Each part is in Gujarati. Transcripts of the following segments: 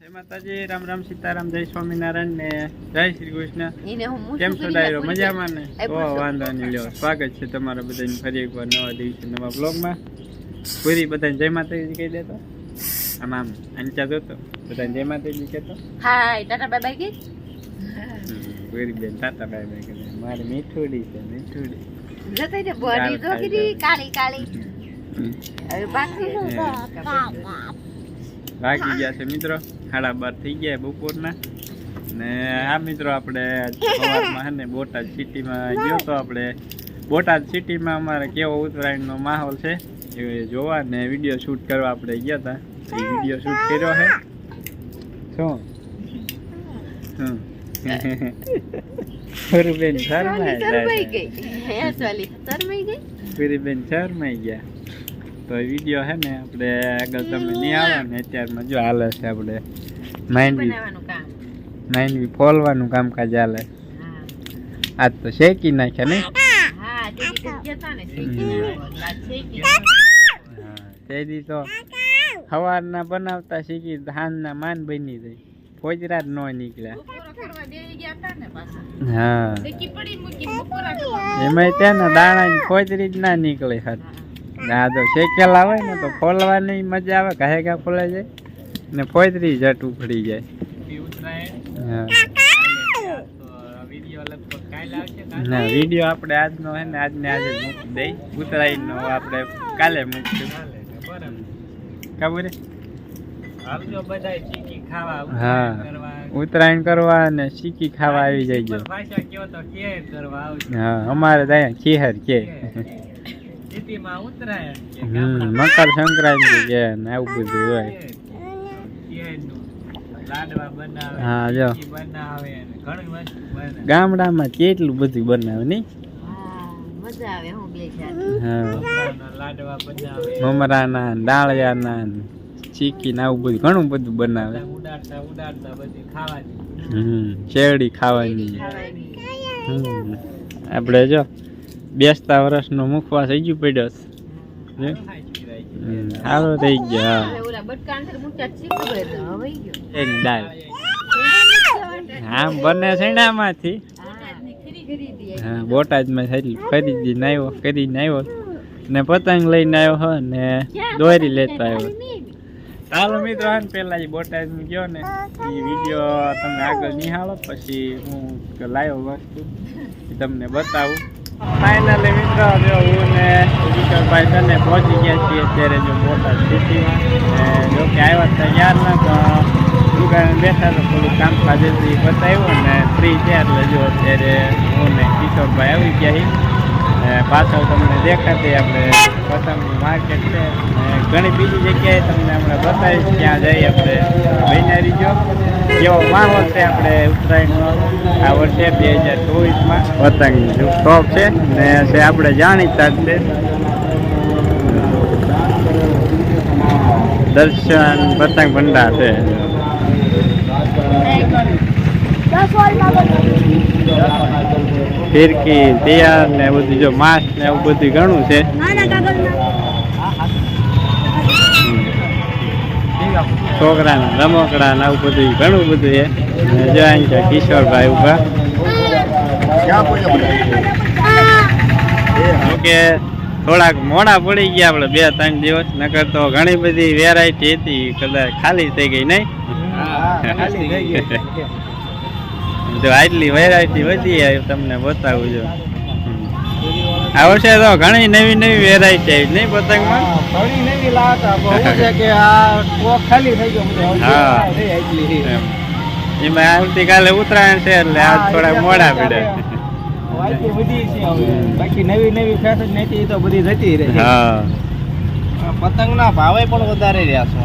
જય માતાજી રામ રામ સીતારામ જય સ્વામિનારાયણ ને જય શ્રી કૃષ્ણ. એને હું મૂછું કેમ છો ડાયરો? મજામાં ને? એ વાંધો નહીં લ્યો. સ્વાગત છે તમારા બધાને ફરી એકવાર નવા દિવસે નવા બ્લોગમાં પૂરી બધાને જય માતાજી કહી દેતો. આમ આમ અંચા જોતો. બધાને જય માતાજી કહેતો. હાય ટાટા બાય બાય કે? પૂરી બેન ટાટા બાય બાય કરે મારી મીઠુડી છે મીઠુડી. બોડી. કાળી કાળી. હવે બાકી વાગી ગયા છે મિત્રો. સાડા બાર થઈ ગયા બપોરના. ને આ મિત્રો આપણે સવારમાં ને બોટાદ સિટીમાં ગયો તો આપણે બોટાદ સિટીમાં અમારે કેવો ઉત્તરાયણનો માહોલ છે એ જોવા ને વીડિયો શૂટ કરવા આપણે ગયા હતા એ વીડિયો શૂટ કર્યો છે. શું? હમ. ફરુબેન શરમાય શરમાઈ ફરુબેન શરમાઈ ગયા. તો વીડિયો હે ને આપણે આગળ તમે નહીં આવે ને અત્યારમાં જો હાલે છે આપણે માઇન્ડ બી માઇન્ડ માઇન્ડ ફોલવાનું કામકાજ હાલે. આજ તો શેકી નાખ્યા નહીં? હા તે ને તેથી તો સવારના બનાવતા શીખી ધાનના માન બની ગઈ ફોજરા જ ન નીકળ્યા. બપોરા કરવા બેહી ગયા હતા ને પાછા. હા. શેકી પડી મૂકી બપોરા કરવા. એમાંય ત્યાં દાણા ની ફોજરી જ ના નીકળે હાથ આ તો શેકેલા આવે ને તો ફોલવાની મજા આવે ઘાએ ઘા ફોલાઈ જાય ને ફોજરી જટ ઉખડી જાય. ના વીડિયો આપણે આજનો હે ને આજને આજે મૂકી દઈ. ઉતરાયણનો આપણે કાલે મૂકશું. ખબર ઉત્તરાયણ કરવા અને શીકી ખાવા આવી જાય હા અમારે ત્યાં ખીહર કે. હમ મકર સંક્રાંતિ કે ને આવું બધું હોય. હા જો. ગામડામાં કેટલું બધું બનાવે નહીં? હા મજા આવે હું બે ચાર. હા. મમરાના ને ડાળિયાના ચીકી ને આવું બધું ઘણું બધું બનાવે. હમ શેરડી ખાવાની. ખાવાની. આપણે જો બેસતા વર્ષનો મુખવાસ હજુ પડ્યો છે. હે? હમ, સારો થઈ ગયો ગયો. એક દાળ. આમ બને શેણામાંથી હા બોટાદમાં થયેલી ખરીદીને આવ્યો કરીને આવ્યો. ને પતંગ લઈને આવ્યો હો ને દોરી લેતો આવ્યો. ચાલો મિત્રો હે પહેલાં પેલા એ બોટાદ ગયો ને એ વીડિયો તમે આગળ નિહાળો પછી હું લાવ્યો વસ્તુ તમને બતાવું. ફાઇનલી મિત્રો, જો હું ને વિકલભાઈ છે ને પહોંચી ગયા છીએ અત્યારે જો બોટાદ સિટીમાં. જો કે આવ્યા તૈયાર ન, તો દુકાને બેઠા તો થોડું કામકાજ હતું બતાવ્યું ને ફ્રી છે એટલે જો અત્યારે હું ને કિશોરભાઈ આવી ગયા ને પાછળ તમને દેખાતી આપણે પતંગનું માર્કેટ છે. ને ઘણી બીજી જગ્યાએ તમને હમણાં બતાવીશ, ત્યાં જઈ આપણે બન્યા જો. જેવો માહોલ છે આપણે ઉત્તરાયણનો. આ વર્ષે બે હજાર ચોવીસમાં પતંગ શોપ છે ને છે આપણે જાણીતા જ છે. દર્શન પતંગ ભંડાર છે. ફિરકી તૈયાર ને બધું જો માસ ને એવું બધું ઘણું છે. છોકરાના રમકડા ને આવું બધું ઘણું બધું છે. ને જો અહીં છે કિશોરભાઈ ઊભા જોકે થોડાક મોડા પડી ગયા આપણે બે ત્રણ દિવસ. નકર તો ઘણી બધી વેરાયટી હતી કદાચ ખાલી થઈ ગઈ નહીં? જો આટલી વેરાયટી વધી તમને બતાવું જો. આ વર્ષે તો ઘણી નવી નવી વેરાયટી આવી નહીં પતંગમાં? ઘણી નવી લાવતા છે કે આ ખાલી થઈ ગયો હા. એમાં. આવતીકાલે ઉત્તરાયણ છે એટલે આ થોડા મોડા પડે. છે. બાકી નવી નવી ફેશન નથી તો બધી જતી રહી. હા. પતંગ ના ભાવે પણ વધારે રહ્યા છે.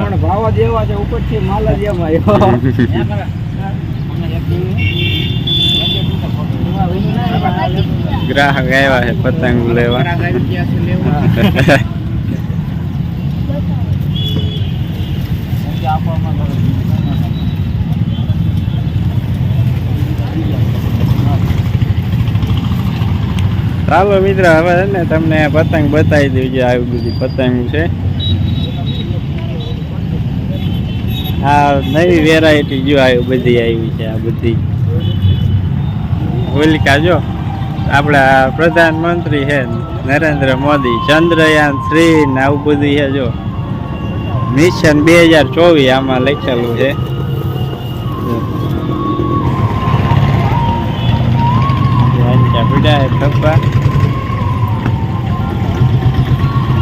પણ ભાવ જેવા છે ઉપરથી માલ એમાં ગ્રાહક આવ્યા છે, પતંગ લેવા. ચાલો મિત્ર, હવે ને તમને પતંગ બતાવી દઉં જે આવી બધી પતંગ છે. આ નવી વેરાયટી જો આવી બધી આવી છે, આ બધી. હોલિકા જો, આપણા પ્રધાનમંત્રી છે, નરેન્દ્ર મોદી, ચંદ્રયાન થ્રી ને આવું બધું છે જો. મિશન બે હજાર ચોવીસ આમાં લખેલું છે.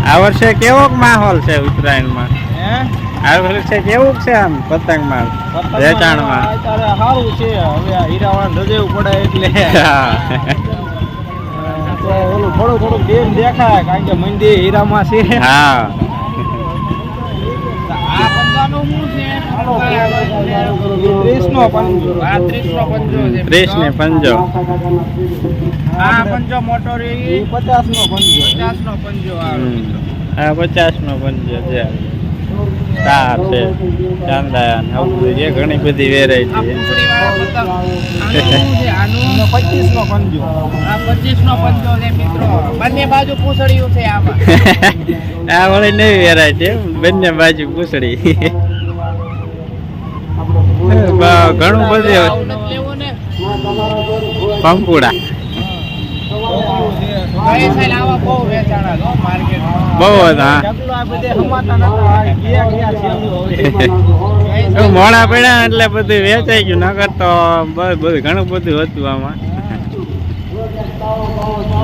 આ વર્ષે કેવો માહોલ છે ઉત્તરાયણમાં? હે? આ વર્ષે કેવું છે આમ પતંગમાં વેચાણમાં. અત્યારે સારું છે હવે આ હીરાવાળા રજેવું પડે એટલે. ઓલું થોડું થોડું બેન દેખાય કારણ કે મંદિર હીરામાં છે. હા. પંજો. પંજો ત્રીસ ને પંજો. આ પંજો મોટો રે. એ પચાસનો પંજો. પચાસનો પંજો આવે. આ પચાસ નો પંજો છે. તાર છે ચાંદા ને આવું બધું છે. ઘણી બધી આ વેરાયટી વળી નવી વેરાયટી બંને બાજુ પૂછડી. ઘણું બધું. પંપુડા બહુ વેચાણા છો માર્કેટમાં બહુ હતા ચકલો આ બધે હમાતા નતા. આ ગયા ગયા છે હવે. મોડા પડ્યા એટલે બધું વેચાઈ ગયું નગર તો બધું ઘણું બધું હતું આમાં.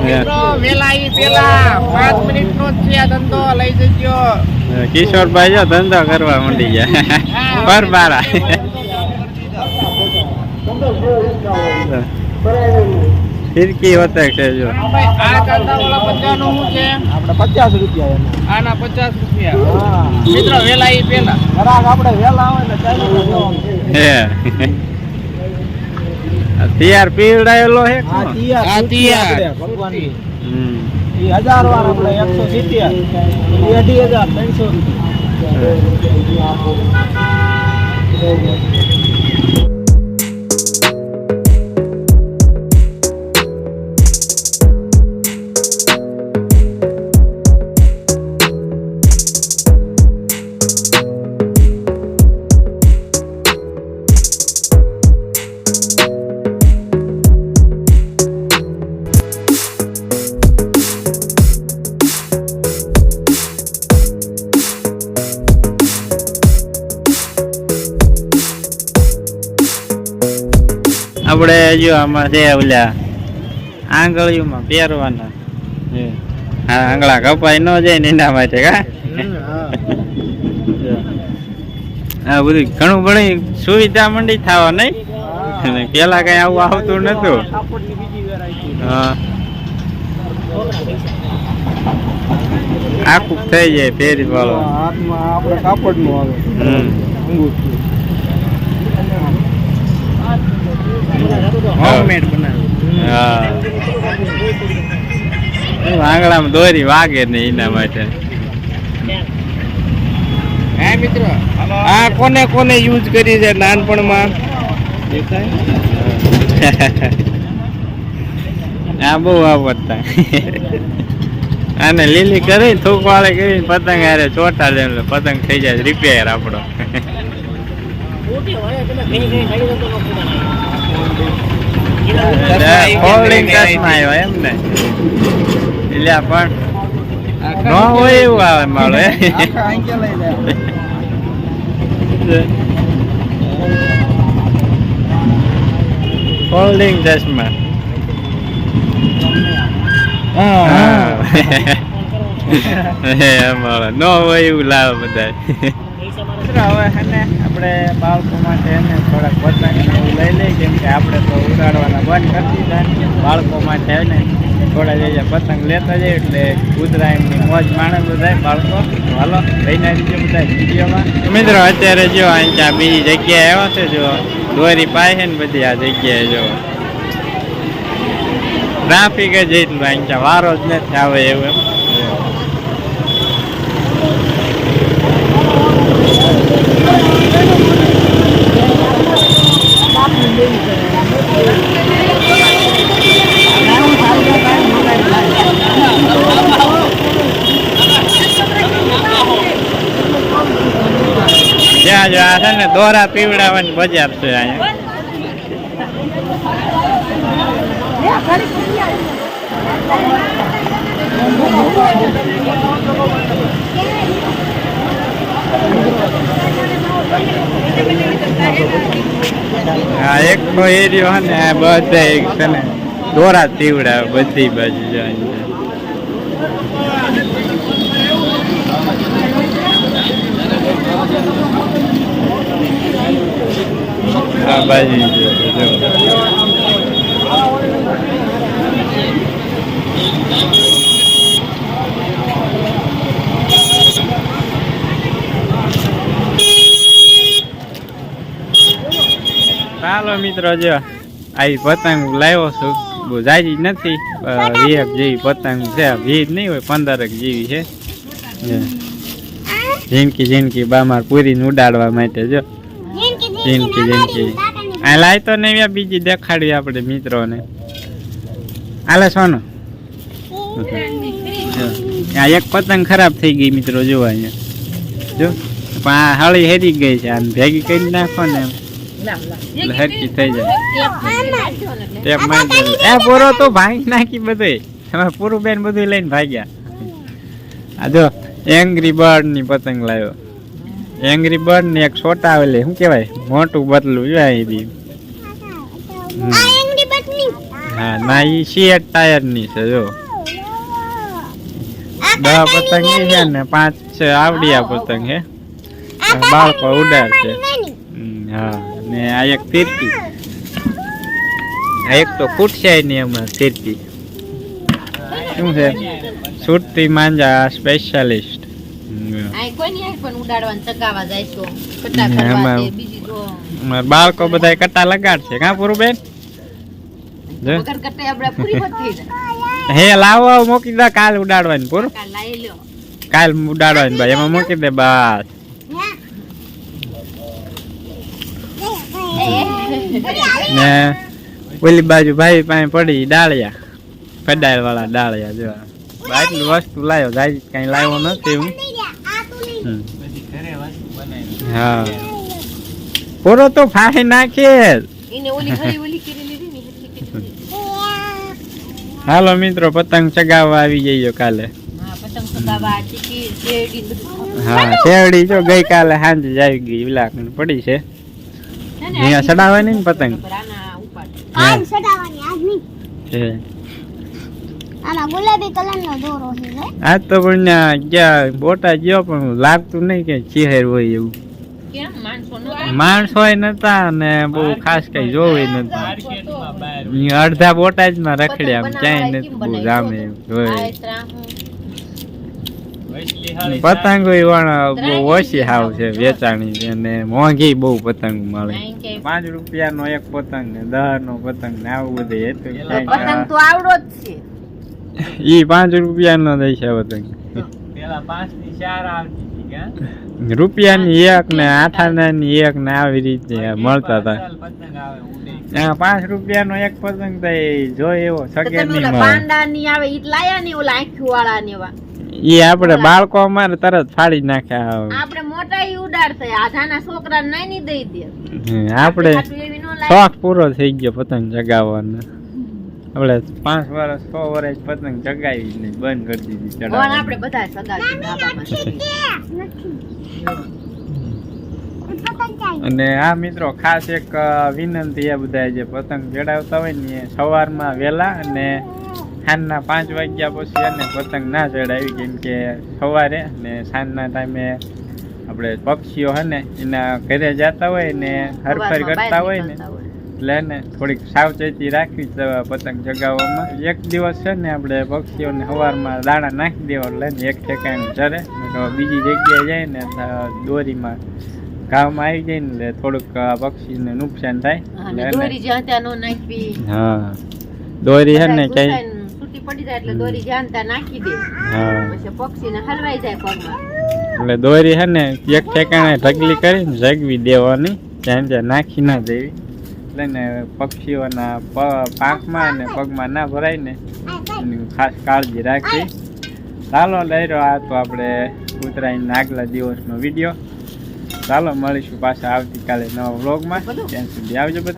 મિત્રો વેલા ઈ પેલા પાંચ મિનિટ નો જ છે આ ધંધો કિશોરભાઈ જો ધંધો કરવા માંડી ગયા. પર બારા ફિરકી હોતે છે જો ભાઈ આ વાળા શું છે આપણે પચાસ રૂપિયા એના. આના પચાસ રૂપિયા હા મિત્રો વેલા ઈ પેલા ઘરાક આપણે વેલા આવે ને ચાલી જવાનું. હે આ પીવડાયેલો હે આ તિયાર, આ તિયાર. ભગવાનની. હમ. ઈ હજાર વાર આપણે એકસો સિત્તેર ઈ અઢી હજાર ત્રણસો આપણે જો આમાં છે ઓલા આંગળીઓમાં પહેરવાના. હા. આંગળા કપાઈ ન જાય ને એના માટે કા આ બધું ઘણું ઘણી સુવિધા મંડી થવા નહીં પેલા કઈ આવું આવતું નતું? હા. આખું થઈ જાય પેરી વાળો. હાથમાં આપણે કાપડનું આવે. હમ. હોમમેડ બનાવ્યું. હા. આંગળામાં દોરી વાગે ને એના માટે. હે મિત્રો આ કોને કોને યુઝ કરી છે નાનપણમાં? આ બહુ આવડતા. આને લીલી કરી થૂક વાળે કરી પતંગ હારે ચોટા લે એટલે પતંગ થઈ જાય રિપેર આપણો. એટલે પણ ન હોય એવું આવે જાય. ફોલ્ડિંગ ચશ્મા અમારો. ન હોય એવું લાવે બધા હવે હે ને આપણે બાળકો માટે એને થોડાક પતંગ એવું લઈ લઈએ, કેમ કે આપણે તો ઉડાડવાના બંધ કરી દીધા. બાળકો માટે ને થોડા જઈએ પતંગ લેતા જઈએ એટલે ઉત્તરાયણની મોજ માણે બધા બાળકો. હાલો, લઈને આવી ગયો બધા વિડીયોમાં. મિત્રો, અત્યારે જો અહીંયા બીજી જગ્યાએ આવ્યો છે, જો દોરી પાય છે ને બધી આ જગ્યાએ જો. ટ્રાફિક જ એટલું અહીંયા વારો જ નથી આવે એવું એમ. જ્યાં જો આ છે ને દોરા પીવડાવવાની બજાર છે અહીંયા. આ એક તો એરિયો હે ને બધે એક છે ને, દોરા તીવડા બધી બાજુ જાય આ બાજુ ચાલો મિત્રો જો આવી પતંગ લાવ્યો છું. બહુ જાજી નથી વીએક જેવી પતંગ છે. ભીડ નહીં હોય પંદરક જેવી છે. જિંદગી જિંદગી બામાર પૂરીને ઉડાડવા માટે જો. જિંદગી જિંદગી આ લાય તો નહીં બીજી દેખાડી આપણે મિત્રોને. હાલે સોનો. જો. આ એક પતંગ ખરાબ થઈ ગઈ મિત્રો જોવા અહીંયા. જો. પણ આ હળી હેરી ગઈ છે આને ભેગી કરી નાખો ને એમ. એટલે હરકી થઈ જાય. તે મારી દેવી. એ પૂરો તો ભાંગી નાખી બધું. તમે પૂરું બેન બધું લઈને ભાગ્યા. આ જો એંગ્રી બર્ડની પતંગ લાવ્યો. એંગ્રી બર્ડની એક છોટા આવેલી શું કેવાય મોટું બદલું જો અહીં દી હમ. હા ના ઈ સીએટ ટાયરની છે જો. દસ પતંગ છે ને? પાંચ છે આવડિયા પતંગ હે બાળકો ઉડાડશે. છે હા. ને આ એક ફિરકી. આ એક તો ખૂટશે નહીં એમાં ફિરકી. શું છે? સુરતી માંજા સ્પેશિયાલિસ્ટ. બાળકો બધા કટ્ટા લગાડશે કાં પૂરું બેન? હે લાવો મૂકી દે કાલ ઉડાડવાની પૂરું? કાલ કાલ ઉડાડવાની ભાઈ એમાં મૂકી દે બસ. ને ઓલી બાજુ ભાઈ પાસે પડી ડાળિયા. ફડાયલ વાળા ડાળિયા જો. આટલી વસ્તુ લાવ્યો જાય કઈ લાવ્યો નથી હું. હા. પૂરો તો ફાડી નાખે. હાલો મિત્રો પતંગ ચગાવવા આવી જઈયો કાલે. હા શેરડી જો ગઈકાલે સાંજે જ આવી ગઈ વિલાકણ પડી છે. અહીંયા ચડાવવાની ને પતંગ? ઉપાડ. હા, આજ નહીં છે આમાં ગુલાબી કલરનો દોરો છે આ તો પણ ક્યાં બોટા ગયો પણ લાગતું નહીં કે ચીહેર હોય એવું. કેમ? માણસો ન માણસ હોય નતા ને બહુ ખાસ કઈ જોવે નતું. અહીંયા અડધા બોટાદમાં રખડ્યા આમ ક્યાંય નથી બહુ જામે એવું હોય પણ બહુ ઓછી હાવ છે વેચાણી છે અને મોંઘી બહુ પતંગ મળે. પાંચ રૂપિયા નો એક પતંગ ને દહ નો પતંગ ને આવું બધું હતું પતંગ તો આવડો જ છે. ઈ પાંચ રૂપિયા નો દઈ છે પતંગ. રૂપિયાની એક ને આઠાનાની એક ને આવી રીતે મળતા હતા. પાંચ રૂપિયા નો એક પતંગ તો એ જોઈ એવો શકે નહીં ઓલા મળે. પાંડા ની આવે ઈ લાયા ને ઓલા આંખ્યું વાળા ને એવા? ઈ આપણે બાળકો અમારે તરત ફાડી નાખ્યા આપણે મોટા ઈ ઉડાડતા આધાના છોકરા નાની દઈ દે. હમ, આપણે શોખ પૂરો થઈ ગયો પતંગ જગાવવાનો. આપણે પાંચ વર્ષ છ વર્ષ પતંગ ચગાવી ને બંધ કરી દીધી ચડાવવા આપણે બધા એ ચાઈ અને આ મિત્રો ખાસ એક વિનંતી એ બધા જે પતંગ ચડાવતા હોય ને સવારમાં વહેલા અને સાંજના પાંચ વાગ્યા પછી અને પતંગ ના ચડાવી કેમ કે સવારે ને સાંજના ટાઈમે આપણે પક્ષીઓ હે ને એના ઘરે જતા હોય ને હરફર કરતા હોય ને એટલે ને થોડીક સાવચેતી રાખવી પતંગ ચગાવવામાં. એક દિવસ છે ને આપણે પક્ષીઓને સવારમાં દાણા નાખી દેવા એટલે ને એક ઠેકાણે ચરે તો બીજી જગ્યાએ જાય ને દોરીમાં ઘાવમાં આવી જાય ને એટલે થોડુંક પક્ષીને નુકસાન થાય. હા, દોરી જ્યાં ત્યાં નાખવી. હા દોરી છે ને ક્યાંય પડી જાય એટલે દોરી જ્યાં ત્યાં નાખી દે. હા. પછી પક્ષીને હલવાઈ જાય પગમાં. એટલે દોરી છે ને એક ઠેકાણે ઢગલી કરીને જગવી દેવાની જ્યાં ત્યાં નાખી ના દેવી. એટલે ને પક્ષીઓના પ- પાંખમાં અને પગમાં ના ભરાય ને ખાસ કાળજી રાખવી. ચાલો લઈ રહ્યો આ તો આપણે ઉત્તરાયણના આગલા દિવસનો વીડિયો. ચાલો મળીશું પાછા આવતીકાલે નવા વ્લોગમાં. ત્યાં સુધી આવજો બધા.